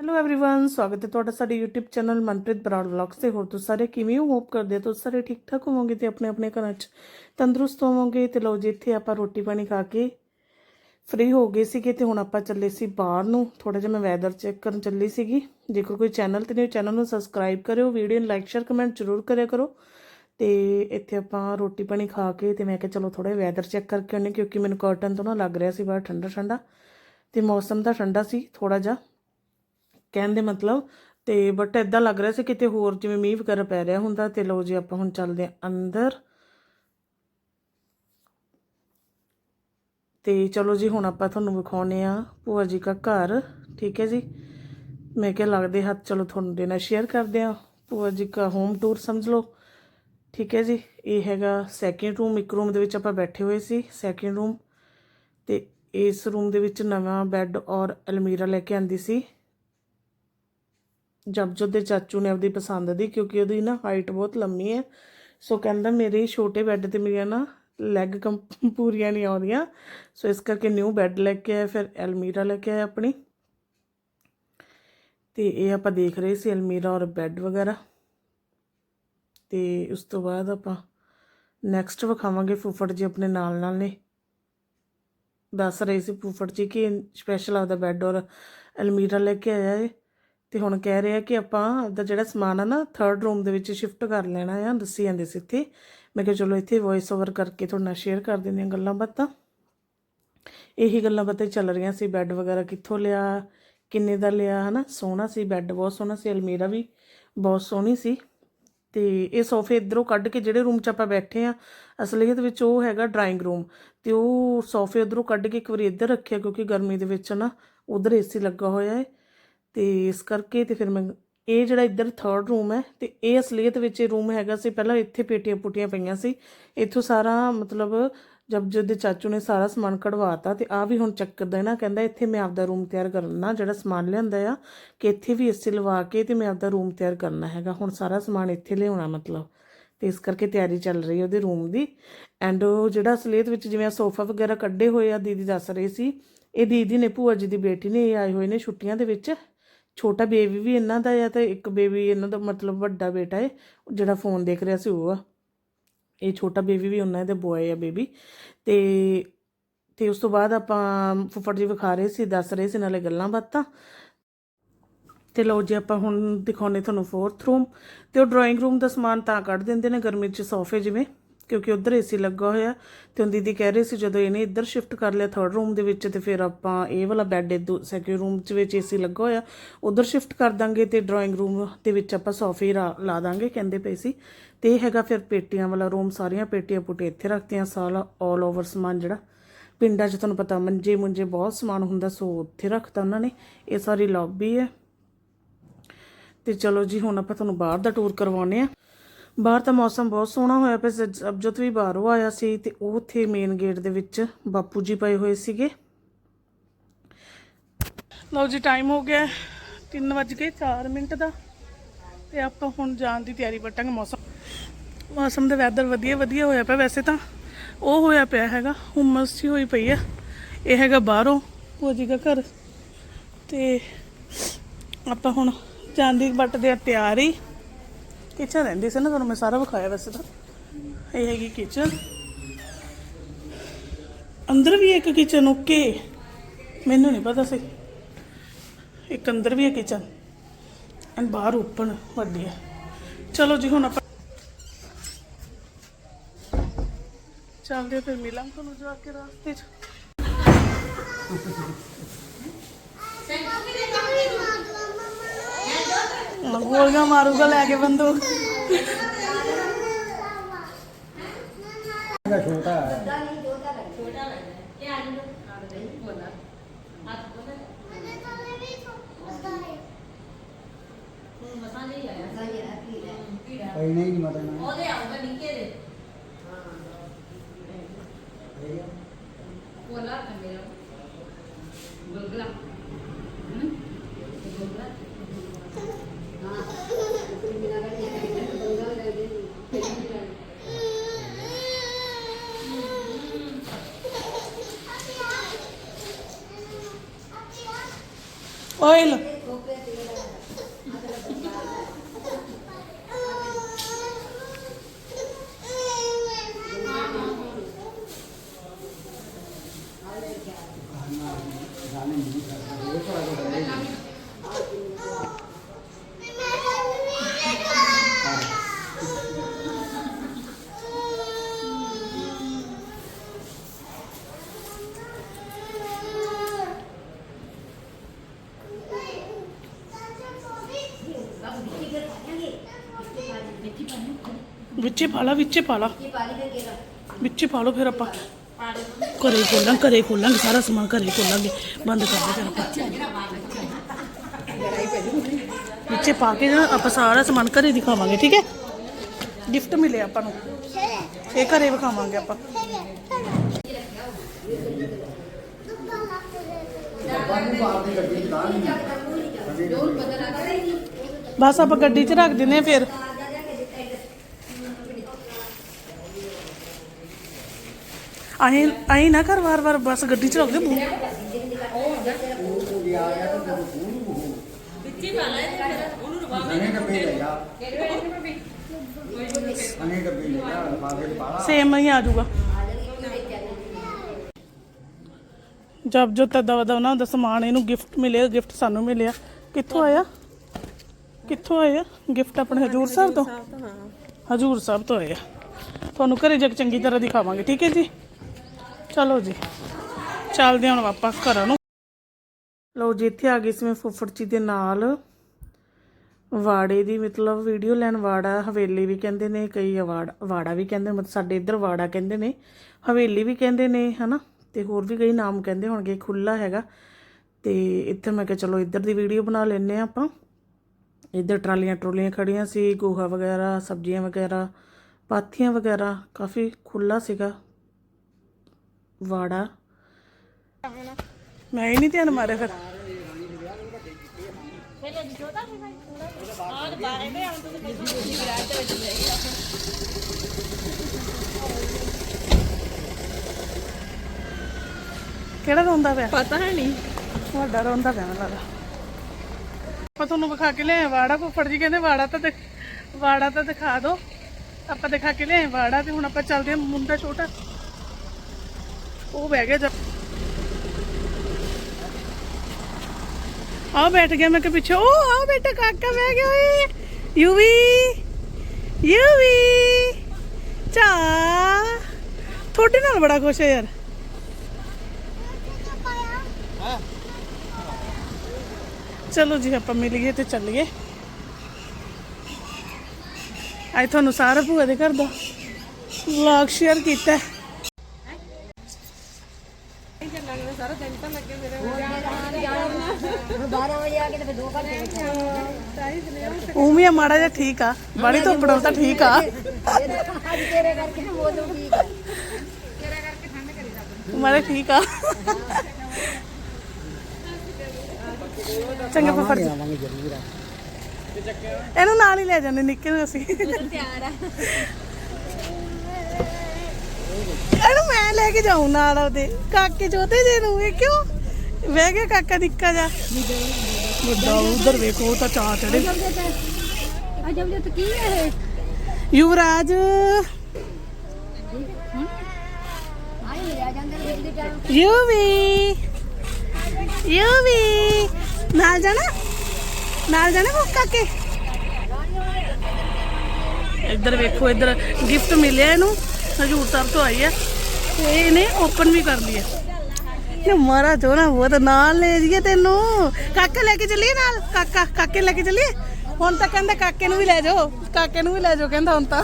Hello everyone ਸਵਾਗਤ ਹੈ ਤੁਹਾਡਾ ਸਾਡੇ YouTube channel Manpreet Brar vlogs ਤੇ ਹੋਰ ਤੁਸੀਂ ਸਾਰੇ ਕਿਵੇਂ ਹੋ ਹੋਪ ਕਰਦੇ ਹੋ ਤੁਸੀਂ ਸਾਰੇ ਠੀਕ ਠਾਕ ਹੋਵੋਗੇ ਤੇ ਆਪਣੇ ਆਪਣੇ ਘਰਾਂ 'ਚ ਤੰਦਰੁਸਤ ਹੋਵੋਗੇ ਤੇ ਲਓ ਜੀ ਇੱਥੇ ਆਪਾਂ ਰੋਟੀ ਪਾਣੀ ਖਾ ਕੇ ਫ੍ਰੀ ਹੋ ਗਏ ਸੀਗੇ ਤੇ ਹੁਣ ਆਪਾਂ ਚੱਲੇ ਸੀ ਬਾਹਰ ਨੂੰ ਥੋੜਾ ਜਿਹਾ ਮੈਂ ਵੈਦਰ ਚੈੱਕ ਕਰਨ ਚੱਲੀ ਸੀਗੀ ਜੇਕਰ ਕੋਈ ਚੈਨਲ ਤੇ ਨਹੀਂ ਚੈਨਲ ਨੂੰ ਸਬਸਕ੍ਰਾਈਬ ਕਰਿਓ ਵੀਡੀਓ ਨੂੰ ਲਾਈਕ ਸ਼ੇਅਰ ਕਮੈਂਟ ਜ਼ਰੂਰ ਕਰਿਆ ਕਰੋ ਤੇ ਇੱਥੇ ਆਪਾਂ ਰੋਟੀ ਪਾਣੀ ਖਾ ਕੇ ਤੇ ਮੈਂ ਕਿਹਾ ਚਲੋ ਥੋੜਾ ਵੈਦਰ ਚੈੱਕ ਕਰਕੇ ਆਉਂਦੇ ਕਿਉਂਕਿ ਮੈਨੂੰ ਕਰਟਨ ਤੋਂ ਨਾ ਲੱਗ ਰਿਹਾ ਸੀ ਬਾਹਰ ਠੰਡਾ ਠੰਡਾ ਤੇ ਮੌਸਮ ਤਾਂ ਠੰਡਾ ਸੀ ਥੋੜਾ ਜਿਹਾ ਕਹਿਣ ਦੇ ਮਤਲਬ, ਤੇ ਬਟ ਇਦਾਂ ਲੱਗ ਰਿਹਾ ਸੀ ਕਿਤੇ ਹੋਰ ਜਿਵੇਂ ਮੀਂਹ ਵਗੈਰਾ ਪੈ ਰਿਹਾ ਹੁੰਦਾ ਤੇ ਲਓ ਜੀ ਆਪਾਂ ਹੁਣ ਚੱਲਦੇ ਆਂ ਅੰਦਰ। ਤੇ ਚਲੋ ਜੀ ਹੁਣ ਆਪਾਂ ਤੁਹਾਨੂੰ ਵਿਖਾਉਨੇ ਆ ਭੂਆ ਜੀ ਦਾ ਘਰ, ਠੀਕ ਹੈ ਜੀ? ਮੈਂ ਕਿਹਾ ਲੱਗਦੇ ਹੱਥ ਚਲੋ ਤੁਹਾਨੂੰ ਦੇ ਨਾਲ ਸ਼ੇਅਰ ਕਰਦੇ ਆ ਭੂਆ ਜੀ ਦਾ ਹੋਮ ਟੂਰ ਸਮਝ ਲਓ, ਠੀਕ ਹੈ ਜੀ? ਇਹ ਹੈਗਾ ਸੈਕਿੰਡ ਰੂਮ ਇੱਕ ਰੂਮ ਦੇ ਵਿੱਚ ਆਪਾਂ ਬੈਠੇ ਹੋਏ ਸੀ ਸੈਕਿੰਡ ਰੂਮ ਤੇ ਇਸ ਰੂਮ ਦੇ ਵਿੱਚ ਨਵਾਂ ਬੈੱਡ ਔਰ ਅਲਮੀਰਾ ਲੈ ਕੇ ਆਂਦੀ ਸੀ। ਜਪਜੋਤ ਦੇ ਚਾਚੂ ਨੇ ਆਪਦੀ ਪਸੰਦ ਦੀ, ਕਿਉਂਕਿ ਉਹਦੀ ਨਾ ਹਾਈਟ ਬਹੁਤ ਲੰਮੀ ਹੈ। ਸੋ ਕਹਿੰਦਾ ਮੇਰੇ ਛੋਟੇ ਬੈੱਡ ਤੇ ਮੇਰੀਆਂ ਨਾ ਲੈਗ ਕੰ ਪੂਰੀਆਂ ਨਹੀਂ ਆਉਂਦੀਆਂ। ਸੋ ਇਸ ਕਰਕੇ ਨਿਊ ਬੈੱਡ ਲੈ ਕੇ ਆਇਆ, ਫਿਰ ਅਲਮੀਰਾ ਲੈ ਕੇ ਆਇਆ ਆਪਣੀ। ਤੇ ਇਹ ਆਪਾਂ ਦੇਖ ਰਹੇ ਸੀ ਅਲਮੀਰਾ ਔਰ ਬੈੱਡ ਵਗੈਰਾ। ਤੇ ਉਸ ਤੋਂ ਬਾਅਦ ਆਪਾਂ ਨੈਕਸਟ ਵਿਖਾਵਾਂਗੇ ਫੁੱਫੜ ਜੀ ਆਪਣੇ ਨਾਲ ਨਾਲ ਨੇ। ਦੱਸ ਰਹੇ ਸੀ ਫੁੱਫੜ ਜੀ ਕਿ ਸਪੈਸ਼ਲ ਆਪਦਾ ਬੈੱਡ ਔਰ ਅਲਮੀਰਾ ਲੈ ਕੇ ਆਇਆ ਏ। ਤੇ ਹੁਣ ਕਹਿ ਰਿਹਾ ਕਿ ਆਪਾਂ ਦਾ ਜਿਹੜਾ ਸਮਾਨ ਆ ਨਾ ਥਰਡ ਰੂਮ ਦੇ ਵਿੱਚ ਸ਼ਿਫਟ ਕਰ ਲੈਣਾ ਆ, ਦੱਸੀ ਜਾਂਦੇ ਸੀ ਇੱਥੇ। ਮੈਂ ਕਿਹਾ ਚਲੋ ਇੱਥੇ ਵੌਇਸ ਓਵਰ ਕਰਕੇ ਤੁਹਾਡੇ ਨਾਲ ਸ਼ੇਅਰ ਕਰ ਦਿੰਦੇ ਹਾਂ ਗੱਲਾਂ ਬਾਤਾਂ। ਇਹੀ ਗੱਲਾਂ ਬਾਤਾਂ ਚੱਲ ਰਹੀਆਂ ਸੀ ਬੈੱਡ ਵਗੈਰਾ ਕਿੱਥੋਂ ਲਿਆ, ਕਿੰਨੇ ਦਾ ਲਿਆ, ਹਨਾ? ਸੋਹਣਾ ਸੀ ਬੈੱਡ ਬਹੁਤ ਸੋਹਣਾ ਸੀ, ਅਲਮੀਰਾ ਵੀ ਬਹੁਤ ਸੋਹਣੀ ਸੀ। ਤੇ ਇਹ ਸੋਫੇ ਇਧਰੋਂ ਕੱਢ ਕੇ ਜਿਹੜੇ ਰੂਮ 'ਚ ਆਪਾਂ ਬੈਠੇ ਆ, ਅਸਲੀਅਤ ਵਿੱਚ ਉਹ ਹੈਗਾ ਡਰਾਇੰਗ ਰੂਮ ਤੇ ਉਹ ਸੋਫੇ ਉਧਰੋਂ ਕੱਢ ਕੇ ਇੱਕ ਵਾਰੀ ਇੱਧਰ ਰੱਖਿਆ, ਕਿਉਂਕਿ ਗਰਮੀ ਦੇ ਵਿੱਚ ਨਾ, ਉਧਰ ਏਸੀ ਲੱਗਾ ਹੋਇਆ ਹੈ ਤੇ ਇਸ ਕਰਕੇ ਤੇ ਫਿਰ ਮੈਂ, ਇਹ ਜਿਹੜਾ ਇੱਧਰ ਥਰਡ ਰੂਮ ਹੈ ਤੇ ਇਹ ਅਸਲੀਅਤ ਵਿੱਚ ਇਹ ਰੂਮ ਹੈਗਾ ਸੀ, ਪਹਿਲਾਂ ਇੱਥੇ ਪੇਟੀਆਂ ਪੁੱਟੀਆਂ ਪਈਆਂ ਸੀ, ਇੱਥੋਂ ਸਾਰਾ ਮਤਲਬ ਜਬ ਜਦ ਚਾਚੂ ਨੇ ਸਾਰਾ ਸਮਾਨ ਕਢਵਾਤਾ ਤੇ ਆ ਵੀ ਹੁਣ ਚੱਕ ਦੇਣਾ ਕਹਿੰਦਾ ਇੱਥੇ ਮੈਂ ਆਪਦਾ ਰੂਮ ਤਿਆਰ ਕਰਨਾ, ਜਿਹੜਾ ਸਮਾਨ ਲਿਆਂਦਾ ਆ, ਕਿ ਇੱਥੇ ਵੀ ਏਸੀ ਲਵਾ ਕੇ ਤੇ ਮੈਂ ਆਪਦਾ ਰੂਮ ਤਿਆਰ ਕਰਨਾ ਹੈਗਾ, ਹੁਣ ਸਾਰਾ ਸਮਾਨ ਇੱਥੇ ਲਿਆਉਣਾ ਮਤਲਬ, ਤੇ ਇਸ ਕਰਕੇ ਤਿਆਰੀ ਚੱਲ ਰਹੀ ਹੈ ਉਹਦੇ ਰੂਮ ਦੀ ਐਂਡ ਉਹ ਜਿਹੜਾ ਅਸਲੀਅਤ ਵਿੱਚ ਜਿਵੇਂ ਸੋਫਾ ਵਗੈਰਾ ਕੱਢੇ ਹੋਏ ਆ, ਦੀਦੀ ਦੱਸ ਰਹੀ ਸੀ, ਇਹ ਦੀਦੀ ਨੇ, ਭੂਆ ਜੀ ਦੀ ਬੇਟੀ ਨੇ, ਇਹ ਆਏ ਹੋਏ ਨੇ ਛੁੱਟੀਆਂ ਦੇ ਵਿੱਚ ਛੋਟਾ ਬੇਬੀ ਵੀ ਇਹਨਾਂ ਦਾ ਆ ਤੇ ਇੱਕ ਬੇਬੀ ਇਹਨਾਂ ਦਾ ਮਤਲਬ ਵੱਡਾ ਬੇਟਾ ਹੈ ਜਿਹੜਾ ਫੋਨ ਦੇਖ ਰਿਹਾ ਸੀ ਉਹ ਆ। ਇਹ ਛੋਟਾ ਬੇਬੀ ਵੀ ਉਹਨਾਂ ਦੇ ਬੋਏ ਆ ਬੇਬੀ। ਤੇ ਤੇ ਉਸ ਤੋਂ ਬਾਅਦ ਆਪਾਂ ਫੁੱਫੜ ਜੀ ਵਿਖਾ ਰਹੇ ਸੀ, ਦੱਸ ਰਹੇ ਸੀ ਨਾਲੇ ਗੱਲਾਂ ਬਾਤਾਂ। ਤੇ ਲਓ ਜੀ ਆਪਾਂ ਹੁਣ ਦਿਖਾਉਨੇ ਤੁਹਾਨੂੰ ਫੋਰਥ ਰੂਮ ਤੇ ਉਹ ਡਰਾਇੰਗ ਰੂਮ ਦਾ ਸਮਾਨ ਤਾਂ ਕੱਢ ਦਿੰਦੇ ਨੇ ਗਰਮੀ 'ਚ ਸੋਫੇ ਜਿਵੇਂ। ਕਿਉਂਕਿ ਉਧਰ ਏਸੀ ਲੱਗਾ ਹੋਇਆ ਤੇ ਹੁਣ ਦੀਦੀ ਕਹਿ ਰਹੇ ਸੀ ਜਦੋਂ ਇਹਨੇ ਇੱਧਰ ਸ਼ਿਫਟ ਕਰ ਲਿਆ ਥਰਡ ਰੂਮ ਦੇ ਵਿੱਚ ਤੇ ਫਿਰ ਆਪਾਂ ਇਹ ਵਾਲਾ ਬੈੱਡ ਇਦੋਂ ਸੈਕਿੰਡ ਰੂਮ 'ਚ ਵਿੱਚ ਏਸੀ ਲੱਗਾ ਹੋਇਆ, ਉਧਰ ਸ਼ਿਫਟ ਕਰ ਦਾਂਗੇ ਤੇ ਡਰਾਇੰਗ ਰੂਮ ਦੇ ਵਿੱਚ ਆਪਾਂ ਸੋਫੇ ਰਾ- ਲਾ ਦਾਂਗੇ ਕਹਿੰਦੇ ਪਏ ਸੀ। ਤੇ ਇਹ ਹੈਗਾ ਫਿਰ ਪੇਟੀਆਂ ਵਾਲਾ ਰੂਮ ਸਾਰੀਆਂ ਪੇਟੀਆਂ ਪੁੱਟੇ ਇੱਥੇ ਰੱਖਤੀਆਂ, ਸਾਰਾ ਆਲ ਓਵਰ ਸਮਾਨ ਜਿਹੜਾ। ਪਿੰਡਾਂ 'ਚ ਤੁਹਾਨੂੰ ਪਤਾ ਮੰਜੇ ਮੁੰਜੇ ਬਹੁਤ ਸਮਾਨ ਹੁੰਦਾ, ਸੋ ਉੱਥੇ ਰੱਖਤਾ ਉਹਨਾਂ ਨੇ, ਇਹ ਸਾਰੀ ਲੌਬੀ ਹੈ। ਤੇ ਚਲੋ ਜੀ, ਹੁਣ ਆਪਾਂ ਤੁਹਾਨੂੰ ਬਾਹਰ ਦਾ ਟੂਰ ਕਰਵਾਉਨੇ ਆ ਬਾਹਰ ਤਾਂ ਮੌਸਮ ਬਹੁਤ ਸੋਹਣਾ ਹੋਇਆ ਪਿਆ ਸੀ। ਅਬਜੋਤ ਵੀ ਬਾਹਰੋਂ ਆਇਆ ਸੀ ਤੇ ਉਹ ਉੱਥੇ ਮੇਨ ਗੇਟ ਦੇ ਵਿੱਚ ਬਾਪੂ ਜੀ ਪਏ ਹੋਏ ਸੀਗੇ। ਲਓ ਜੀ ਟਾਈਮ ਹੋ ਗਿਆ 3 ਵੱਜ ਕੇ 4 ਮਿੰਟ ਦਾ। ਤੇ ਆਪਾਂ ਹੁਣ ਜਾਣ ਦੀ ਤਿਆਰੀ ਬਟਾਂਗੇ ਮੌਸਮ। ਮੌਸਮ ਦਾ ਵੈਦਰ ਵਧੀਆ ਵਧੀਆ ਹੋਇਆ ਪਿਆ ਵੈਸੇ ਤਾਂ। ਉਹ ਹੋਇਆ ਪਿਆ ਹੈਗਾ, ਹੁਮਸ ਜੀ ਹੋਈ ਪਈ ਆ। ਇਹ ਹੈਗਾ ਬਾਹਰੋਂ, ਭੂਆ ਜੀ ਘਰ। ਤੇ ਆਪਾਂ ਹੁਣ ਜਾਣ ਦੀ ਬੱਟਦੇ ਆ ਤਿਆਰੀ। ਕਿਚਨ ਰਹਿੰਦੀ ਸੀ ਨਾ, ਤੁਹਾਨੂੰ ਮੈਂ ਸਾਰਾ ਵਿਖਾਇਆ ਵੈਸੇ ਤਾਂ। ਇਹ ਹੈਗੀ ਕਿਚਨ। ਅੰਦਰ ਵੀ ਇੱਕ ਕਿਚਨ, ਓਕੇ। ਮੈਨੂੰ ਨਹੀਂ ਪਤਾ ਸੀ। ਇੱਕ ਅੰਦਰ ਵੀ ਹੈ ਕਿਚਨ। ਐਂਡ ਬਾਹਰ ਓਪਨ, ਵੱਡੀ ਹੈ। ਚਲੋ ਜੀ, ਹੁਣ ਆਪਾਂ ਚੱਲਦੇ ਫਿਰ ਮਿਲਾਂ ਤੁਹਾਨੂੰ ਜਾ ਕੇ ਰਾਸਤੇ 'ਚ। ਗੋਲੀਆਂ ਮਾਰੂਗਾ ਲੈ ਕੇ ਬੰਦੂਕ। ਕੋਈ ਨਹੀਂ ਨਹੀਂ ਮਤਲਬ। ਨਾ ਉਹਦੇ ਆਉਂਦਾ ਨਿੱਕੇ ਦੇ। Oi, Lu. ਵਿੱਚੇ ਪਾ ਲਾ ਵਿੱਚੇ ਪਾ ਲਾ। ਇਹ ਪਾਣੀ ਦੇ ਕੇਰਾ ਵਿੱਚੇ ਪਾ ਲਓ ਫਿਰ ਆਪਾਂ। ਘਰੇ ਖੋਲਾਂ ਘਰੇ ਖੋਲਾਂਗੇ ਸਾਰਾ ਸਮਾਨ ਘਰੇ ਖੋਲਾਂਗੇ। ਬੰਦ ਕਰ ਦੇ ਫਿਰ ਆਪਾਂ। ਵਿੱਚੇ ਪਾ ਕੇ ਨਾ ਆਪਾਂ ਸਾਰਾ ਸਮਾਨ ਘਰੇ ਦਿਖਾਵਾਂਗੇ ਠੀਕ ਹੈ? ਗਿਫਟ ਮਿਲੇ ਆਪਾਂ ਨੂੰ। ਇਹ ਘਰੇ ਵਿਖਾਵਾਂਗੇ ਆਪਾਂ। ਬਸ ਆਪਾਂ ਗੱਡੀ 'ਚ ਰੱਖ ਦਿੰਨੇ ਆ ਫਿਰ। ਅਸੀਂ ਅਸੀਂ ਨਾ ਕਰ ਵਾਰ ਵਾਰ ਬਸ ਗੱਡੀ 'ਚ ਰੱਖ ਦੇ ਸੇਮ ਹੀ ਆ ਜਾਊਗਾ। ਜਬ ਜੋ ਤਦਾ ਵਦਾ ਉਹਨਾਂ ਦਾ ਸਮਾਨ, ਇਹਨੂੰ ਗਿਫਟ ਮਿਲਿਆ ਗਿਫਟ ਸਾਨੂੰ ਮਿਲਿਆ। ਕਿੱਥੋਂ ਆਇਆ? ਕਿੱਥੋਂ ਆਇਆ? ਗਿਫਟ ਆਪਣੇ ਹਜੂਰ ਸਾਹਿਬ ਤੋਂ? ਹਜੂਰ ਸਾਹਿਬ ਤੋਂ ਆਇਆ। ਤੁਹਾਨੂੰ ਘਰੇ ਜਾ ਕੇ ਚੰਗੀ ਤਰ੍ਹਾਂ ਦਿਖਾਵਾਂਗੇ, ਠੀਕ ਹੈ ਜੀ? ਚਲੋ ਜੀ। ਚੱਲਦੇ ਹੁਣ ਵਾਪਸ ਘਰਾਂ ਨੂੰ। ਲਓ ਜੀ, ਇੱਥੇ ਆ ਗਈ ਸੀ ਮੈਂ ਫੁੱਫੜ ਜੀ ਦੇ ਨਾਲ। ਵਾੜੇ ਦੀ ਮਤਲਬ ਵੀਡੀਓ ਲੈਣ, ਵਾੜਾ ਹਵੇਲੀ ਵੀ ਕਹਿੰਦੇ ਨੇ, ਕਈ ਅਵਾੜ ਵਾੜਾ ਵੀ ਕਹਿੰਦੇ ਮਤਲਬ ਸਾਡੇ ਇੱਧਰ ਵਾੜਾ ਕਹਿੰਦੇ ਨੇ, ਹਵੇਲੀ ਵੀ ਕਹਿੰਦੇ ਨੇ, ਹਨਾ? ਤੇ ਹੋਰ ਵੀ ਕਈ ਨਾਮ ਕਹਿੰਦੇ ਹੋਣਗੇ ਖੁੱਲਾ ਹੈਗਾ। ਤੇ ਇੱਥੇ ਮੈਂ ਕਿਹਾ ਚਲੋ ਇੱਧਰ ਦੀ ਵੀਡੀਓ ਬਣਾ ਲੈਨੇ ਆ ਆਪਾਂ। ਇੱਧਰ ਟਰਾਲੀਆਂ ਟਰੋਲੀਆਂ ਖੜੀਆਂ ਸੀ, ਗੋਹਾ ਵਗੈਰਾ, ਸਬਜ਼ੀਆਂ ਵਗੈਰਾ, ਪਾਥੀਆਂ ਵਗੈਰਾ, ਕਾਫੀ ਖੁੱਲਾ ਸੀਗਾ। ਵਾੜਾ। ਮੈਂ ਹੀ ਨਹੀਂ ਧਿਆਨ ਮਾਰਿਆ ਫਿਰ। ਕਿਹੜਾ ਰੋਂਦਾ ਪਿਆ? ਪਤਾ ਹੈ ਨਹੀਂ। ਵੱਡਾ ਰੋਂਦਾ ਪਿਆ ਮੈਨੂੰ ਲੱਗਦਾ। ਆਪਾਂ ਤੁਹਾਨੂੰ ਵਿਖਾ ਕੇ ਲਿਆਏ ਵਾੜਾ। ਫੁੱਫੜ ਜੀ ਕਹਿੰਦੇ ਵਾੜਾ ਤਾਂ ਵਾੜਾ ਤਾਂ ਦਿਖਾ ਦਿਓ। ਆਪਾਂ ਦਿਖਾ ਕੇ ਲਿਆਏ ਵਾੜਾ ਤੇ ਹੁਣ ਆਪਾਂ ਚੱਲਦੇ ਹਾਂ ਮੁੰਡਾ ਛੋਟਾ। ਉਹ ਬਹਿ ਗਿਆ ਜਦ ਆ ਬੈਠ ਗਿਆ ਮੈਂ ਕਿ ਪਿੱਛੇ। ਉਹ ਆ ਬੇਟਾ ਕਾਕਾ ਬਹਿ ਗਿਆ ਓਏ। ਯੂਵੀ। ਯੂਵੀ। ਚਾ। ਤੁਹਾਡੇ ਨਾਲ ਬੜਾ ਖੁਸ਼ ਹੈ ਯਾਰ। ਚਲੋ ਜੀ, ਆਪਾਂ ਮਿਲੀਏ ਤੇ ਚੱਲੀਏ। ਅੱਜ ਤੁਹਾਨੂੰ ਸਾਰਾ ਭੂਆ ਦੇ ਘਰ ਦਾ ਵਲੌਗ ਸ਼ੇਅਰ ਕੀਤਾ ਹੈ। ਹੁਣ 12 ਵਜੇ ਆ ਕੇ ਤੇ ਦੋ ਘੰਟੇ ਉਵੇਂ ਮਾੜਾ ਜਿਹਾ ਠੀਕ ਆ। ਬਾੜੀ ਤੋਂ ਪੜਾਉ ਤਾਂ ਠੀਕ ਆ। ਅੱਜ ਤੇਰੇ ਕਰਕੇ ਨਾ ਠੀਕ ਹੈ ਮਾੜਾ ਠੀਕ ਆ। ਚੰਗਾ ਫਫੜ ਆਵਾਂਗੇ ਜ਼ਰੂਰ ਆ ਇਹਨੂੰ ਨਾਲ ਹੀ ਲੈ ਜਾਂਦੇ, ਨਿੱਕੇ ਨੂੰ ਅਸੀਂ। ਇਹਨੂੰ ਮੈਂ ਲੈ ਕੇ ਜਾਉਂ ਨਾਲ ਉਹਦੇ ਕਾਕੇ ਚੋਤੇ ਜੇ ਨੂੰ, ਇਹ ਕਿਉਂ? ਵਹਿ ਗਿਆ ਕਾਕਾ ਨਿੱਕਾ ਜਾ ਵੱਡਾ ਉਧਰ ਵੇਖੋ ਉਹ ਤਾਂ ਚਾਹ ਚੜੇ ਕੀ ਹੈ ਯੁਵਰਾਜ। ਯੂਵੀ। ਯੂਵੀ। ਨਾਲ ਜਾਣਾ? ਨਾਲ ਜਾਣਾ ਉਹ ਕਾਕੇ ਇੱਧਰ ਵੇਖੋ ਇੱਧਰ ਗਿਫਟ ਮਿਲਿਆ ਇਹਨੂੰ। ਹਜੂਰ ਸਾਹਿਬ ਤੋਂ ਆਈ ਹੈ। ਤੇ ਇਹਨੇ ਓਪਨ ਵੀ ਕਰ ਲਿਆ ਇਹ ਮਾਰਾ ਚੋਣਾ ਉਹ ਤਾਂ ਨਾਲ ਲੈ ਜੀਏ ਤੈਨੂੰ। ਕਾਕਾ ਲੈ ਕੇ ਚੱਲੀਏ ਨਾਲ? ਕਾਕਾ, ਕਾਕੇ ਲੈ ਕੇ ਚੱਲੀਏ? ਹੁਣ ਤਾਂ ਕਹਿੰਦਾ ਕਾਕੇ ਨੂੰ ਵੀ ਲੈ ਜਾਓ। ਕਾਕੇ ਨੂੰ ਵੀ ਲੈ ਜਾਓ ਕਹਿੰਦਾ ਹੁਣ ਤਾਂ।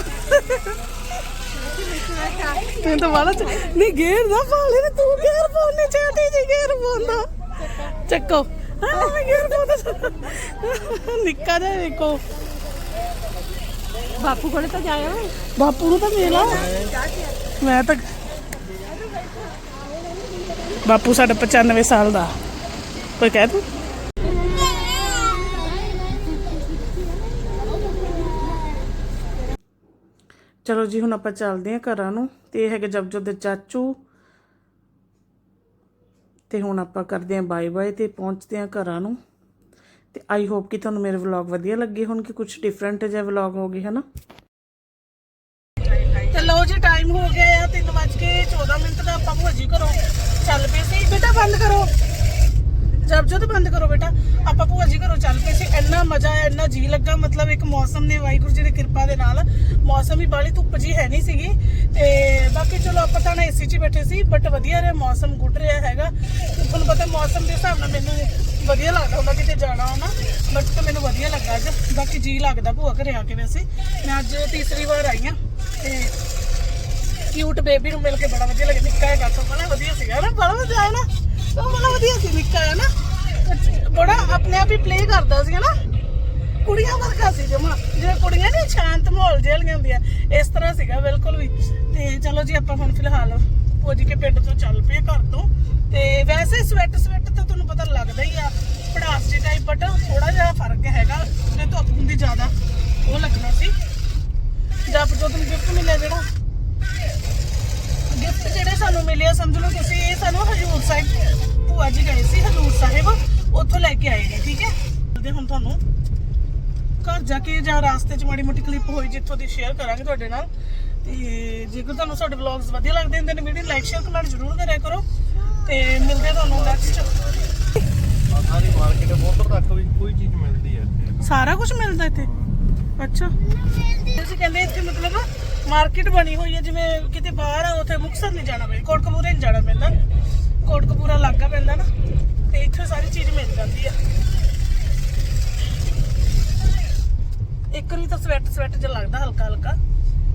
ਤੂੰ ਤਾਂ ਵਾਲਾ ਨਹੀਂ ਗੇਰ ਨਾ ਪਾਲੇ ਤੂੰ ਗੇਰ ਪਾਉਣੇ ਚਾਹਤੀ ਜੀ ਗੇਰ ਪਾਉਂਦਾ ਚੱਕੋ। ਹਾਂ, ਮੈਂ ਗੇਰ ਪਾਉਂਦਾ ਨਿੱਕਾ ਜਿਹਾ ਵੇਖੋ ਬਾਪੂ ਕੋਲੇ ਤਾਂ ਜਾਇਆ ਬਾਪੂ ਨੂੰ ਤਾਂ ਮੇਲਾ ਮੈਂ ਤਾਂ ਬਾਪੂ ਸਾਡਾ 95 ਸਾਲ ਦਾ। ਕੋਈ ਕਹਿ ਤੂੰ? ਚਲੋ ਜੀ, ਹੁਣ ਆਪਾਂ ਚੱਲਦੇ ਹਾਂ ਘਰਾਂ ਨੂੰ। ਤੇ ਇਹ ਹੈਗੇ ਜਪਜੋਤ ਦੇ ਚਾਚੂ। ਤੇ ਹੁਣ ਆਪਾਂ ਕਰਦੇ ਹਾਂ ਬਾਏ ਬਾਏ ਤੇ ਪਹੁੰਚਦੇ ਹਾਂ ਘਰਾਂ ਨੂੰ। ਤੇ ਆਈ ਹੋਪ ਕਿ ਤੁਹਾਨੂੰ ਮੇਰੇ ਵਲੌਗ ਵਧੀਆ ਲੱਗੇ ਹੁਣ ਕਿ ਕੁਝ ਡਿਫਰੈਂਟ ਜਿਹਾ ਵਲੌਗ ਹੋ ਗਏ, ਹਨਾ? ਤੇ ਲਓ ਜੀ ਟਾਈਮ ਹੋ ਗਿਆ ਆ 3:14 ਮਿੰਟ ਦਾ। ਆਪਾਂ ਭੁਜੀ ਘਰੋਂ ਚੱਲ ਪਏ ਸੀ। ਬੇਟਾ, ਬੰਦ ਕਰੋ। ਜਪਜੋਤ ਬੰਦ ਕਰੋ ਬੇਟਾ। ਆਪਾਂ ਭੂਆ ਜੀ ਘਰੋਂ ਚੱਲ ਪਏ ਸੀ। ਇੰਨਾ ਮਜ਼ਾ ਆਇਆ, ਇੰਨਾ ਜੀ ਲੱਗਾ। ਮਤਲਬ ਇੱਕ ਮੌਸਮ ਨੇ, ਵਾਹਿਗੁਰੂ ਜੀ ਦੀ ਕਿਰਪਾ ਦੇ ਨਾਲ। ਮੌਸਮ ਵੀ ਬਾਲੀ ਧੁੱਪ ਜੀ ਹੈ ਨਹੀਂ ਸੀਗੀ। ਤੇ ਬਾਕੀ ਚਲੋ, ਆਪਾਂ ਤਾਂ ਏਸੀ 'ਚ ਹੀ ਬੈਠੇ ਸੀ ਬਟ ਵਧੀਆ ਰਿਹਾ, ਮੌਸਮ ਗੁੱਡ ਰਿਹਾ ਹੈਗਾ। ਤੁਹਾਨੂੰ ਪਤਾ ਮੌਸਮ ਦੇ ਹਿਸਾਬ ਨਾਲ ਮੈਨੂੰ ਵਧੀਆ ਲੱਗਦਾ ਹੁੰਦਾ ਕਿਤੇ ਜਾਣਾ ਹੋਣਾ ਬਟ ਤਾਂ ਮੈਨੂੰ ਵਧੀਆ ਲੱਗਾ ਅੱਜ। ਬਾਕੀ ਜੀ ਲੱਗਦਾ ਭੂਆ ਘਰੇ ਆ ਕੇ ਵੈਸੇ। ਮੈਂ ਅੱਜ ਤੀਸਰੀ ਵਾਰ ਆਈ ਆ ਤੇ ਕਿਊਟ ਬੇਬੀ ਨੂੰ ਮਿਲ ਕੇ ਬੜਾ ਵਧੀਆ ਲੱਗਿਆ। ਨਿੱਕਾ ਜਿਹਾ ਗੱਟ ਬੜਾ ਵਧੀਆ ਸੀਗਾ ਨਾ, ਬੜਾ ਵਧੀਆ ਆਇਆ ਨਾ। ਤਾਂ ਬੜਾ ਵਧੀਆ ਸੀ, ਨਿੱਕਾ ਹੈ ਨਾ। ਬੜਾ ਆਪਣੇ ਆਪ ਹੀ ਪਲੇ ਕਰਦਾ ਸੀ ਨਾ। ਕੁੜੀਆਂ ਵਰਗਾ ਸੀ ਜਮਾ। ਜਿਵੇਂ ਕੁੜੀਆਂ ਨੇ, ਸ਼ਾਂਤ ਮਾਹੌਲ ਜਿਹਾ ਹੁੰਦੀਆਂ। ਇਸ ਤਰ੍ਹਾਂ ਸੀਗਾ, ਬਿਲਕੁਲ ਵੀ। ਤੇ ਚਲੋ ਜੀ, ਆਪਾਂ ਹੁਣ ਫਿਲਹਾਲ ਪੁੱਜ ਕੇ ਪਿੰਡ ਤੋਂ ਚੱਲ ਪਏ ਘਰ ਤੋਂ। ਤੇ ਵੈਸੇ ਸਵੈਟ ਸਵੈਟ ਤਾਂ ਤੁਹਾਨੂੰ ਪਤਾ ਲੱਗਦਾ ਹੀ ਆ। ਪੜਾਸ ਜੀ ਟਾਈਪ ਬਟ ਥੋੜਾ ਜਿਹਾ ਫ਼ਰਕ ਹੈਗਾ। ਜੇ ਧੁੱਪ ਹੁੰਦੀ ਜ਼ਿਆਦਾ, ਉਹ ਲੱਗਣਾ ਸੀ। ਜਾਂ ਜਦੋਂ ਤੁਹਾਨੂੰ ਗਿਫਟ ਮਿਲਿਆ ਜਿਹੜਾ। ਗਿਫਟ ਜਿਹੜੇ ਸਾਨੂੰ ਮਿਲੇ ਸਮਝ ਲਓ ਤੁਸੀਂ ਇਹ ਸਾਨੂੰ ਹਜੂਰ ਸਾਹਿਬ ਭੂਆ ਜੀ ਗਏ ਸੀ ਹਜੂਰ ਸਾਹਿਬ। ਉੱਥੋਂ ਲੈ ਕੇ ਆਏ ਨੇ ਠੀਕ ਹੈ? ਤੇ ਹੁਣ ਤੁਹਾਨੂੰ। ਘਰ ਜਾ ਕੇ ਜਾਂ ਰਾਸਤੇ 'ਚ ਮਾੜੀ ਮੋਟੀ ਕਲਿੱਪ ਹੋਈ ਜਿੱਥੋਂ ਦੀ ਸ਼ੇਅਰ ਕਰਾਂਗੇ ਤੁਹਾਡੇ ਨਾਲ। ਤੇ ਜੇਕਰ ਤੁਹਾਨੂੰ ਸਾਡੇ ਵਲੌਗਸ ਵਧੀਆ ਲੱਗਦੇ ਹੁੰਦੇ ਨੇ ਵੀਡੀਓ ਲਾਈਕ ਸ਼ੇਅਰ ਕਮੈਂਟ ਜ਼ਰੂਰ ਕਰਿਆ ਕਰੋ। ਤੇ ਮਿਲਦੇ ਤੁਹਾਨੂੰ ਨੈਕਸਟ ਸਾਰੀ ਮਾਰਕੀਟ ਬੋਤਲ ਤੱਕ ਵੀ ਕੋਈ ਚੀਜ਼ ਮਿਲਦੀ ਹੈ ਸਾਰਾ ਕੁਝ ਮਿਲਦਾ ਇੱਥੇ? ਅੱਛਾ। ਤੁਸੀਂ ਕਹਿੰਦੇ ਇੱਥੇ ਮਤਲਬ ਮਾਰਕੀਟ ਬਣੀ ਹੋਈ ਹੈ ਜਿਵੇਂ ਕਿਤੇ ਬਾਹਰ ਆ ਉੱਥੇ ਮੁਕਸਰ ਨਹੀਂ ਜਾਣਾ ਪੈਂਦਾ ਕੋਟਕਪੂਰੇ ਨਹੀਂ ਜਾਣਾ ਪੈਂਦਾ ਕੋਟਕਪੂਰਾ ਲਾਗਾ ਪੈਂਦਾ ਨਾ ਤੇ ਇੱਥੇ ਸਾਰੀ ਚੀਜ਼ ਮਿਲ ਜਾਂਦੀ ਆ। ਇੱਕ ਵਾਰੀ ਤਾਂ ਸਵੈਟ ਸਵੈਟ ਜਿਹਾ ਲੱਗਦਾ ਹਲਕਾ ਹਲਕਾ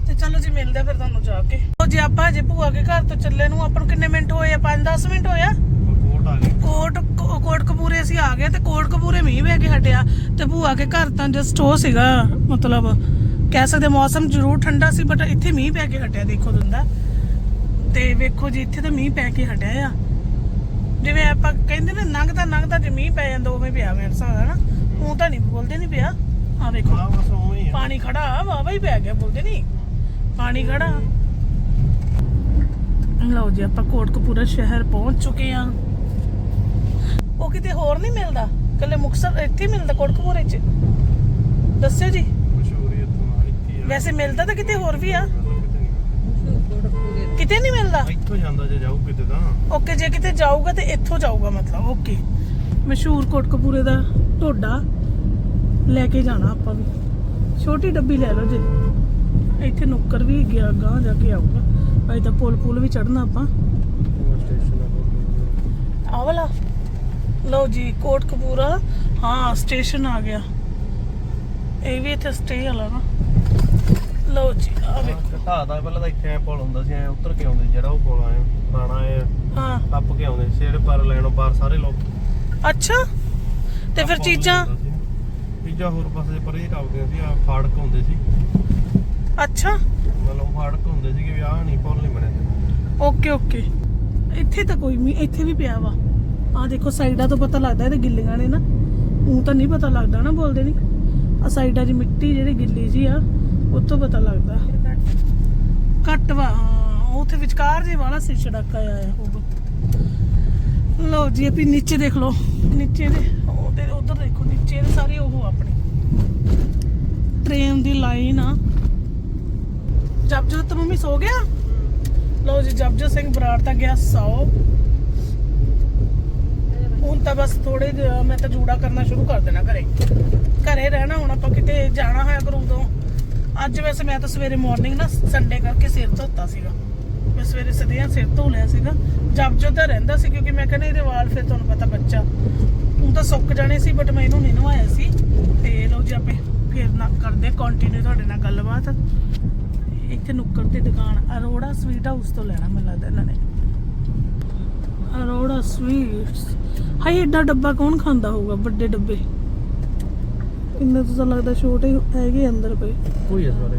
ਤੇ ਚਲੋ ਜੀ ਮਿਲਦੇ ਫਿਰ ਤੁਹਾਨੂੰ ਜਾ ਕੇ। ਉਹ ਜੇ ਆਪਾਂ ਜੇ ਭੂਆ ਕੇ ਘਰ ਤੋਂ ਚੱਲੇ ਨੂੰ ਆਪਾਂ ਨੂੰ ਕਿੰਨੇ ਮਿੰਟ ਹੋਏ ਆ? 5-10 ਮਿੰਟ ਹੋਇਆ ਕੋਟ ਆ ਕੋਟ ਕੋਟ ਕਪੂਰੇ ਅਸੀਂ ਆ ਗਏ ਤੇ ਕੋਟ ਕਪੂਰੇ ਮੀਂਹ ਵੇ ਕੇ ਹਟਿਆ ਤੇ ਭੂਆ ਕੇ ਘਰ ਤਾਂ ਜਸਟ ਉਹ ਸੀਗਾ ਮਤਲਬ ਕਹਿ ਸਕਦੇ ਮੌਸਮ ਜ਼ਰੂਰ ਠੰਡਾ ਸੀ ਬਟ ਇੱਥੇ ਮੀਂਹ ਪੈ ਕੇ ਹਟਿਆ ਦੇਖੋ ਦੰਦਾ ਤੇ। ਵੇਖੋ ਜੀ ਇੱਥੇ ਤਾਂ ਮੀਂਹ ਪੈ ਕੇ ਹਟਿਆ ਆ। ਜਿਵੇਂ ਆਪਾਂ ਕਹਿੰਦੇ ਨੇ ਲੰਘਦਾ ਲੰਘਦਾ ਜੇ ਮੀਂਹ ਪੈ ਜਾਂਦਾ ਉਵੇਂ ਪਿਆ ਮੇਰੇ ਹਿਸਾਬ ਨਾਲ ਉਹ ਤਾਂ ਨਹੀਂ ਬੋਲਦੇ ਨਹੀਂ ਪਿਆ। ਆ ਵੇਖੋ ਆ ਬਸ ਉਵੇਂ ਹੀ ਆ। ਪਾਣੀ ਖੜਾ ਵਾਵਾ ਹੀ ਪੈ ਗਿਆ ਬੋਲਦੇ ਨਹੀਂ ਪਾਣੀ ਖੜਾ। ਲਓ ਜੀ ਆਪਾਂ ਕੋਟਕਪੂਰਾ ਸ਼ਹਿਰ ਪਹੁੰਚ ਚੁੱਕੇ ਆ। ਉਹ ਕਿਤੇ ਹੋਰ ਨਹੀਂ ਮਿਲਦਾ? ਕੱਲੇ ਮੁਕਸਰ ਇੱਥੇ ਮਿਲਦਾ ਕੋਟਕਪੂਰੇ ਚ? ਦੱਸਿਓ ਜੀ ਮਸ਼ਹੂਰੀ ਇੱਥੋਂ ਆ ਇੱਥੇ ਆ ਵੈਸੇ ਮਿਲਦਾ ਤਾਂ ਕਿਤੇ ਹੋਰ ਵੀ ਆ। ਕਿਤੇ ਨਹੀਂ ਮਿਲਦਾ? ਇੱਥੋਂ ਜਾਂਦਾ ਜੇ ਜਾਊ ਕਿਤੇ ਤਾਂ। ਓਕੇ ਜੇ ਕਿਤੇ ਜਾਊਗਾ ਤੇ ਇੱਥੋਂ ਜਾਊਗਾ ਮਤਲਬ ਓਕੇ। ਮਸ਼ਹੂਰ ਕੋਟਕਪੂਰੇ ਦਾ ਢੋਡਾ ਲੈ ਕੇ ਜਾਣਾ ਆਪਾਂ ਵੀ। ਛੋਟੀ ਡੱਬੀ ਲੈ ਲਓ ਜੀ। ਇੱਥੇ ਨੁੱਕਰ ਵੀ ਗਿਆ ਗਾਂ ਜਾ ਕੇ ਆਊਗਾ। ਅਜੇ ਤਾਂ ਪੁਲ ਪੁਲ ਵੀ ਚੜਨਾ ਆਪਾਂ। ਆ ਆ ਵਾਲਾ? ਲਓ ਜੀ ਕੋਟਕਪੂਰਾ। ਹਾਂ ਸਟੇਸ਼ਨ ਆ ਗਿਆ। ਇਹ ਵੀ ਇੱਥੇ ਸਟੇ ਵਾਲਾ ਨਾ। ਲਓ ਜੀ ਆ ਵੇਖੋ। ਘਟਾ ਦਾ ਪਹਿਲਾਂ ਤਾਂ ਇੱਥੇ ਐ ਪੁਲ ਹੁੰਦਾ ਸੀ ਐ ਉੱਤਰ ਕੇ ਆਉਂਦੇ ਸੀ, ਜਿਹੜਾ ਉਹ ਪੁਲ ਆਇਆ ਪੁਰਾਣਾ ਐ ਹਾਂ। ਟੱਪ ਕੇ ਆਉਂਦੇ ਸੀ, ਜਿਹੜੇ ਪਰ ਲੈਣੋਂ ਬਾਹਰ ਸਾਰੇ ਲੋਕ। ਅੱਛਾ। ਤੇ ਫਿਰ ਟੱਪ ਚੀਜ਼ਾਂ? ਹੁੰਦਾ ਸੀ। ਚੀਜ਼ਾਂ ਹੋਰ ਪਾਸੇ ਪਰੇ ਟੱਪਦੀਆਂ ਸੀ ਆ ਫਾੜਕ ਹੁੰਦੇ ਸੀ। ਅੱਛਾ। ਮਤਲਬ ਫਾੜਕ ਹੁੰਦੇ ਸੀ ਕਿ ਆਹ ਨਹੀਂ ਪੁਲ ਨਹੀਂ ਬਣਿਆ। Okay okay. ਇੱਥੇ ਤਾਂ ਕੋਈ ਨਹੀਂ ਇੱਥੇ ਵੀ ਪਿਆ ਵਾ। ਆ ਦੇਖੋ ਸਾਈਡਾਂ ਤੋਂ ਪਤਾ ਲੱਗਦਾ ਇਹਦੇ ਗਿੱਲੀਆਂ ਨੇ ਨਾ। ਉਹ ਤਾਂ ਨਹੀਂ ਪਤਾ ਲੱਗਦਾ ਨਾ ਬੋਲਦੇ ਨਹੀਂ ਆ ਸਾਈਡਾਂ 'ਚ ਮਿੱਟੀ ਜਿਹੜੀ ਗਿੱਲੀ ਜੀ ਆ ਉੱਥੋਂ ਪਤਾ ਲੱਗਦਾ। ਘੱਟ ਵਾ ਹਾਂ, ਉੱਥੇ ਵਿਚਕਾਰ ਜੇ ਵਾਲਾ ਸੀ ਛੜਾਕਾ ਆਇਆ ਹੋਊਗਾ ਲਓ ਜੀ ਆਪੀ ਨੀਚੇ ਦੇਖ ਲਓ ਨੀਚੇ ਦੇ ਉਹਦੇ ਉਧਰ ਦੇਖੋ ਨੀਚੇ ਦੇ ਸਾਰੇ ਉਹ ਆਪਣੇ। ਟ੍ਰੇਨ ਦੀ ਲਾਈਨ ਆ। ਜਪਜੋਤ ਮੰਮੀ ਸੋ ਗਿਆ? ਲਓ ਜੀ ਜਪਜੋਤ ਸਿੰਘ ਬਰਾੜ ਤਾਂ ਗਿਆ ਸੌ। ਹੁਣ ਤਾਂ ਬਸ ਥੋੜੇ ਮੈਂ ਤਾਂ ਜੂੜਾ ਕਰਨਾ ਸ਼ੁਰੂ ਕਰ ਦੇਣਾ ਘਰੇ। ਘਰੇ ਰਹਿਣਾ ਹੁਣ ਆਪਾਂ ਕਿਤੇ ਜਾਣਾ ਹੋਇਆ ਕਰੂ ਉਦੋਂ। ਅੱਜ ਵੈਸੇ ਮੈਂ ਤਾਂ ਸਵੇਰੇ ਮਾਰਨਿੰਗ ਨਾ ਸੰਡੇ ਕਰਕੇ ਸਿਰ ਧੋਤਾ ਸੀਗਾ। ਮੈਂ ਸਵੇਰੇ ਸਦੀਆਂ ਸਿਰ ਧੋ ਲਿਆ ਸੀਗਾ। ਜਪਜੋਤ ਦਾ ਰਹਿੰਦਾ ਸੀ ਕਿਉਂਕਿ ਮੈਂ ਕਹਿੰਦਾ ਇਹਦੇ ਵਾਲ ਫਿਰ ਤੁਹਾਨੂੰ ਪਤਾ ਬੱਚਾ। ਉਹ ਤਾਂ ਸੁੱਕ ਜਾਣੇ ਸੀ ਬਟ ਮੈਂ ਇਹਨੂੰ ਨਹੀਂ ਨਵਾਇਆ ਸੀ। ਤੇ ਲਓ ਜੀ ਆਪੇ ਫਿਰ ਨਾ ਕਰਦੇ ਕੰਟੀਨਿਊ ਤੁਹਾਡੇ ਨਾਲ ਗੱਲਬਾਤ। ਇੱਥੇ ਨੁੱਕਰ ਤੇ ਦੁਕਾਨ, ਅਰੋੜਾ ਸਵੀਟ ਹਾਊਸ ਤੋਂ ਲੈਣਾ ਮੈਨੂੰ ਲੱਗਦਾ ਇਹਨਾਂ ਨੇ। ਅਰੋੜਾ ਸਵੀਟਸ ਹਾਏ, ਏਡਾ ਡੱਬਾ ਕੌਣ ਖਾਂਦਾ ਹੋਊਗਾ ਵੱਡੇ ਡੱਬੇ? ਇੰਨਾ ਤਾਂ ਲੱਗਦਾ ਛੋਟੇ ਹੈਗੇ ਅੰਦਰ ਪਏ। ਕੋਈ ਹੈ ਸਾਰੇ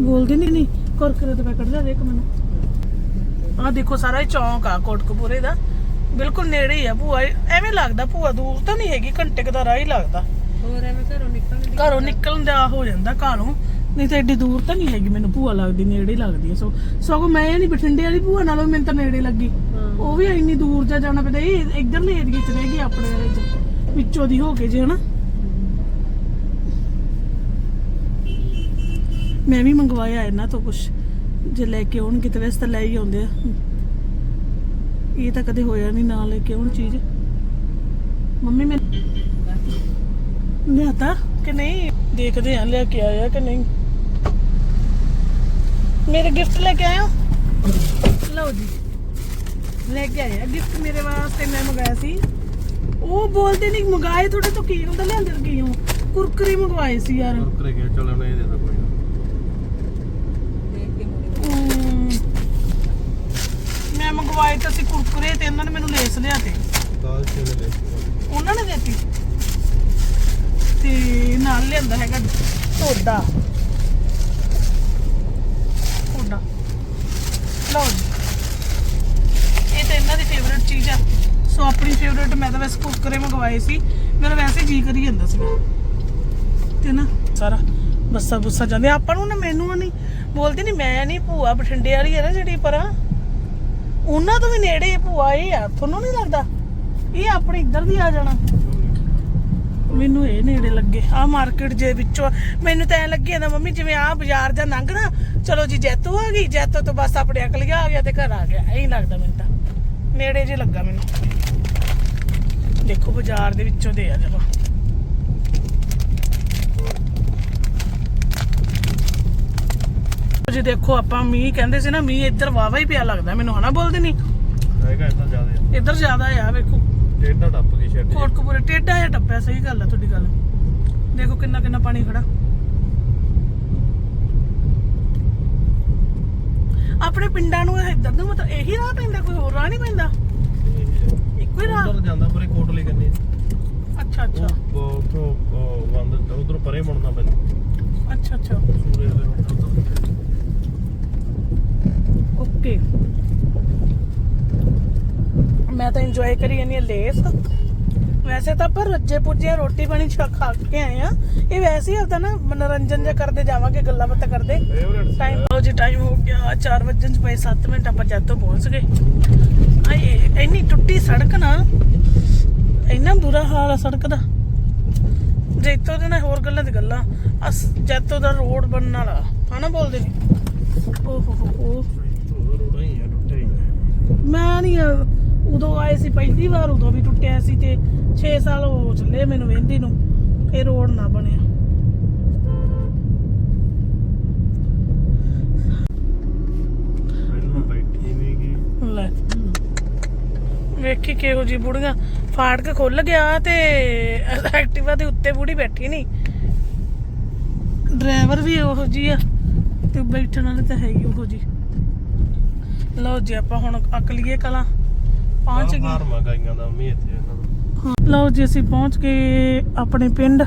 ਬੋਲਦੇ ਨਹੀਂ ਨਹੀਂ। ਕੁਰਕਰੇ ਦਾ ਪੈਕਟ ਲਿਆ ਦੇ ਇੱਕ ਮੈਨੂੰ। ਆਹ ਦੇਖੋ ਸਾਰਾ ਹੀ ਚੌਂਕ ਆ ਕੋਟਕਪੂਰੇ ਦਾ। ਬਿਲਕੁਲ ਨੇੜੇ ਹੀ ਆ ਭੂਆ। ਐਵੇਂ ਲੱਗਦਾ ਭੂਆ ਦੂਰ ਤਾਂ ਨਹੀਂ ਹੈਗੀ ਘੰਟੇ ਕੁ ਦਾ ਰਾਹ ਹੀ ਲੱਗਦਾ। ਹੋਰ ਐਵੇਂ ਘਰੋਂ ਨਿਕਲਣ ਘਰੋਂ ਨਿਕਲਣ ਦਾ ਹੋ ਜਾਂਦਾ ਘਰੋਂ ਨਹੀਂ ਤਾਂ ਐਡੀ ਦੂਰ ਤਾਂ ਨਹੀਂ ਹੈਗੀ ਮੈਨੂੰ ਭੂਆ ਲੱਗਦੀ ਨੇੜੇ ਲੱਗਦੀ ਐ ਸੋ ਸਗੋਂ ਮੈਂ ਇਹ ਨਹੀਂ ਬਠਿੰਡੇ ਵਾਲੀ ਭੂਆ ਨਾਲੋਂ ਮੈਨੂੰ ਤਾਂ ਨੇੜੇ ਲੱਗੀ। ਉਹ ਵੀ ਇੰਨੀ ਦੂਰ ਜਾ ਜਾਣਾ ਪੈਂਦਾ ਇਹ ਇਧਰਲੇ ਏਰੀਏ 'ਚ ਰਹਿ ਗਈ ਆਪਣੇ ਵਾਲੇ 'ਚ। ਵਿੱਚੋਂ ਦੀ ਹੋ ਕੇ ਜੇ ਹਨਾ? ਮੈਂ ਵੀ ਮੰਗਵਾਇਆ ਇਹਨਾਂ ਤੋਂ ਕੁਝ ਜੇ ਲੈ ਕੇ ਆਉਣ ਕਿਤੇ ਵੈਸੇ ਤਾਂ ਲੈ ਹੀ ਆਉਂਦੇ ਆ। ਇਹ ਤਾਂ ਕਦੇ ਹੋਇਆ ਨਹੀਂ ਨਾ ਲੈ ਕੇ ਆਉਣ ਚੀਜ਼। ਮੰਮੀ, ਮੈਂ ਲਿਆਤਾ ਕਿ ਨਹੀਂ? ਦੇਖਦੇ ਆ ਲਿਆ ਕੇ ਆਇਆ ਕਿ ਨਹੀਂ। ਮੇਰੇ ਗਿਫਟ ਲੈ ਕੇ ਆਇਆ ਲਓ ਜੀ। ਲੈ ਕੇ ਆਇਆ ਗਿਫਟ ਮੇਰੇ ਵਾਸਤੇ ਮੈਂ ਮੰਗਾਇਆ ਸੀ। ਉਹ ਬੋਲਦੇ ਨਹੀਂ, ਮੰਗਾਏ ਥੋੜੇ ਤੋਂ ਕੀ ਹੁੰਦਾ? ਲਿਆਂਦੇ ਕੀ ਹੋ? ਕੁਰਕਰੇ ਮੰਗਵਾਏ ਸੀ ਯਾਰ। ਕੁਰਕਰੇ ਗਿਆ ਚੱਲ ਉਹਨੇ ਦੇ ਦੇ ਕੋਈ ਨਾ ਦੇਖ ਕੇ ਮੁੜੇ ਹਮ, ਮੈਂ ਮੰਗਵਾਏ ਤਾਂ ਸੀ ਕੁਰਕਰੇ ਤੇ ਇਹਨਾਂ ਨੇ ਮੈਨੂੰ ਲੇਸ ਲਿਆ ਤੇ। ਦਾਲ ਲੈ ਉਹਨਾਂ ਨੇ ਦਿੱਤੀ। ਤੇ ਨਾਲ ਲਿਆਂਦਾ ਹੈਗਾ ਢੋਡਾ। ਢੋਡਾ। ਲਓ ਜੀ। ਇਹ ਤਾਂ ਇਹਨਾਂ ਦੀ ਫੇਵਰਿਟ ਚੀਜ਼ ਆ। ਸੋ ਆਪਣੀ ਫੇਵਰਿਟ ਮੈਂ ਤਾਂ ਵੈਸੇ ਕੁਰਕਰੇ ਮੰਗਵਾਏ ਸੀ। ਮੇਰਾ ਵੈਸੇ ਜੀ ਕਰੀ ਜਾਂਦਾ ਸੀ ਤੇ ਨਾ ਸਾਰਾ ਬੱਸਾਂ ਬੁੱਸਾਂ ਜਾਂਦੇ ਆਪਾਂ ਨੂੰ ਨਾ ਮੈਨੂੰ ਨਹੀਂ ਬੋਲਦੀ ਨਹੀਂ ਮੈਂ ਨਹੀਂ ਭੂਆ ਬਠਿੰਡੇ ਵਾਲੀ ਹੈ ਨਾ ਜਿਹੜੀ ਪਰਾਂ। ਉਹਨਾਂ ਤੋਂ ਵੀ ਨੇੜੇ ਭੂਆ ਇਹ ਆ, ਤੁਹਾਨੂੰ ਨਹੀਂ ਲੱਗਦਾ? ਇਹ ਆਪਣੇ ਇੱਧਰ ਦੀ ਆ ਜਾਣਾ। ਮੈਨੂੰ ਇਹ ਨੇੜੇ ਲੱਗੇ। ਆ ਮਾਰਕੀਟ ਜੇ ਵਿੱਚੋਂ, ਮੈਨੂੰ ਤਾਂ ਐ ਲੱਗੀ ਜਾਂਦਾ ਮੰਮੀ, ਜਿਵੇਂ ਆ ਬਾਜ਼ਾਰ ਜਾਂ ਲੰਘਣਾ ਚਲੋ ਜੀ ਜੈਤੋ ਆ ਗਈ, ਜੈਤੋ ਤੋਂ ਬਸ ਆਪਣੇ ਅਕਲੀਆ ਆ ਗਿਆ ਤੇ ਘਰ ਆ ਗਿਆ। ਐਂ ਲੱਗਦਾ ਮੈਨੂੰ ਤਾਂ। ਨੇੜੇ ਜੇ ਲੱਗਾ ਮੈਨੂੰ। ਦੇਖੋ ਬਾਜ਼ਾਰ ਦੇ ਵਿੱਚੋਂ ਦੇ ਆ ਜਦੋਂ ਜੀ ਦੇਖੋ ਆਪਾਂ ਮੀਂਹ ਕਹਿੰਦੇ ਸੀ ਨਾ ਮੀਂਹ ਇੱਧਰ ਵਾਵਾ ਹੀ ਪਿਆ ਲੱਗਦਾ। ਮੈਨੂੰ ਹਨਾ ਬੋਲਦੇ ਨਹੀਂ ਹੈਗਾ ਇਦਾਂ ਜ਼ਿਆਦਾ। ਇੱਧਰ ਜ਼ਿਆਦਾ ਆ ਵੇਖੋ। ਟੇਡਾ ਟੱਪ ਗਈ ਸ਼ੈਡ ਕੋਟਕਪੂਰੇ ਟੇਡਾ ਜਿਹਾ ਟੱਪਿਆ ਸਹੀ ਗੱਲ ਆ ਤੁਹਾਡੀ ਗੱਲ। ਦੇਖੋ ਕਿੰਨਾ ਕਿੰਨਾ ਪਾਣੀ ਖੜਾ। ਆਪਣੇ ਪਿੰਡਾਂ ਨੂੰ ਇੱਧਰ ਨੂੰ ਮਤਲਬ ਇਹੀ ਰਾਹ ਪੈਂਦਾ ਕੋਈ ਹੋਰ ਰਾਹ ਨਹੀਂ ਪੈਂਦਾ? ਇੱਕੋ ਹੀ ਰਾਹ? ਉਧਰ ਜਾਂਦਾ ਪਰੇ ਕੋਟਲੀ ਕੰਨੀ। ਅੱਛਾ ਅੱਛਾ। ਉਹ ਉਥੋਂ ਵੰਦ ਉਧਰ ਪਰੇ ਮੁੜਨਾ ਪੈਂਦਾ। ਅੱਛਾ ਅੱਛਾ। ਦੇ ਓਕੇ ਮੈਂ ਤਾਂ ਇੰਜੋਏ ਕਰੀ ਜਾਂਦੀ ਹਾਂ ਲੇਸ। ਵੈਸੇ ਤਾਂ ਪਰ ਰੱਜੇ ਪੁੱਜੇ ਰੋਟੀ ਪਾਣੀ ਛਾ ਖਾ ਕੇ ਆਏ ਆ ਇਹ ਵੈਸੇ ਹੀ ਹੁੰਦਾ ਨਾ ਮਨੋਰੰਜਨ ਜਿਹਾ ਕਰਦੇ ਜਾਵਾਂਗੇ ਗੱਲਾਂ ਬਾਤਾਂ ਕਰਦੇ। ਟਾਈਮ ਹੋ ਜੀ ਟਾਈਮ ਹੋ ਗਿਆ 4 ਵਜੇ ਚ ਪਏ 7 ਮਿੰਟ ਆਪਾਂ ਜੱਤੋਂ ਪਹੁੰਚ ਗਏ। ਆਏ ਇੰਨੀ ਟੁੱਟੀ ਸੜਕ ਨਾ ਇੰਨਾ ਬੁਰਾ ਹਾਲ ਆ ਸੜਕ ਦਾ। ਜੈਤੋ ਦੇ ਨਾਲ ਹੋਰ ਗੱਲਾਂ ਦੀ ਗੱਲਾਂ ਅਸ ਜੈਤੋ ਦਾ ਰੋਡ ਬਣਨ ਵਾਲਾ ਹਨਾ ਬੋਲਦੇ ਨੇ? ਓ ਹੋ ਹੋ ਹੋ ਰੋਡ ਹੀ ਆ ਟੁੱਟੇ ਹੀ ਆ। ਮੈਂ ਨਹੀਂ ਉਦੋਂ ਆਏ ਸੀ ਪਹਿਲੀ ਵਾਰ ਉਦੋਂ ਵੀ ਟੁੱਟਿਆ ਸੀ ਤੇ 6 ਸਾਲ ਹੋ ਚੱਲੇ ਮੈਨੂੰ ਵਹਿੰਦੀ ਨੂੰ ਇਹ ਰੋਡ ਨਾ ਬਣਿਆ। ਲੈ ਵੇਖੀ ਕਿਹੋ ਜੀ ਬੁੜੀਆਂ। ਫਾੜ ਕੇ ਖੁੱਲ ਗਿਆ ਤੇ ਐਕਟਿਵਾ ਦੇ ਉੱਤੇ ਬੁੜੀ ਬੈਠੀ ਨਹੀਂ ਡਰਾਈਵਰ ਵੀ ਉਹੋ ਜੀ ਆ ਤੇ ਬੈਠਣ ਵਾਲੇ ਤਾਂ ਹੈ ਹੀ ਉਹੋ ਜੀ ਲਓ ਜੀ ਆਪਾਂ ਹੁਣ ਅਕਲੀਏ ਕਲਾਂ। ਪਹੁੰਚ ਗਏ। ਫਾਰਮ ਆ ਗਾਈਆਂ ਦਾ ਮੀ ਇੱਥੇ ਇਹਨਾਂ ਹਾਂ, ਲਓ ਜੀ ਅਸੀਂ ਪਹੁੰਚ ਗਏ ਆਪਣੇ ਪਿੰਡ।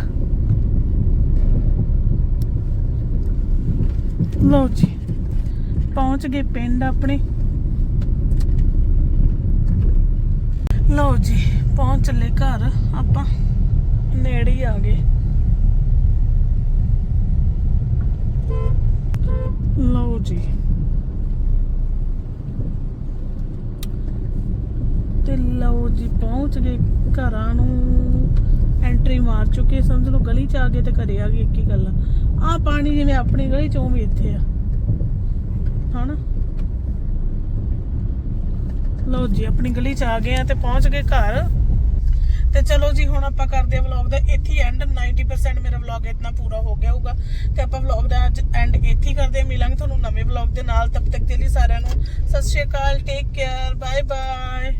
ਲਓ ਜੀ ਪਹੁੰਚ ਗਏ ਪਿੰਡ ਆਪਣੇ। ਲਓ ਜੀ ਪਹੁੰਚ ਚੱਲੇ ਘਰ ਆਪਾਂ। ਨੇੜੇ ਹੀ ਆ ਗਏ। ਲਓ ਜੀ ਤੇ ਲਓ ਜੀ ਪਹੁੰਚ ਗਏ ਘਰਾਂ ਨੂੰ ਐਂਟਰੀ ਮਾਰ ਚੁੱਕੇ, ਸਮਝ ਲਓ ਗਲੀ ਚ ਆ ਗਏ ਤੇ ਘਰੇ ਆ ਗਏ, ਇੱਕ ਹੀ ਗੱਲ ਆ। ਪਾਣੀ ਜਿਵੇਂ ਆਪਣੀ ਗਲੀ ਚੋਂ ਵੀ ਇੱਥੇ ਆ। ਹਨਾ? ਲਓ ਜੀ, ਆਪਣੀ ਗਲੀ ਚ ਆ ਗਏ ਆ ਤੇ ਪਹੁੰਚ ਗਏ ਘਰ। ਤੇ ਚਲੋ ਜੀ, ਹੁਣ ਆਪਾਂ ਕਰਦੇ ਆ ਵਲੌਗ ਦਾ। ਇੱਥੇ ਐਂਡ 90% ਮੇਰਾ ਵਲੌਗ ਇਤਨਾ ਪੂਰਾ ਹੋ ਗਿਆ ਹੋਊਗਾ। ਤੇ ਆਪਾਂ ਵਲੌਗ ਦਾ ਅੱਜ ਐਂਡ ਇੱਥੇ ਕਰਦੇ ਮਿਲਾਂਗੇ ਤੁਹਾਨੂੰ ਨਵੇਂ ਵਲੌਗ ਦੇ ਨਾਲ। ਤਬ ਤੱਕ ਦੇ ਲਈ ਸਾਰਿਆਂ ਨੂੰ ਸਤਿ ਸ਼੍ਰੀ ਅਕਾਲ ਟੇਕ ਕੇਅਰ ਬਾਏ ਬਾਏ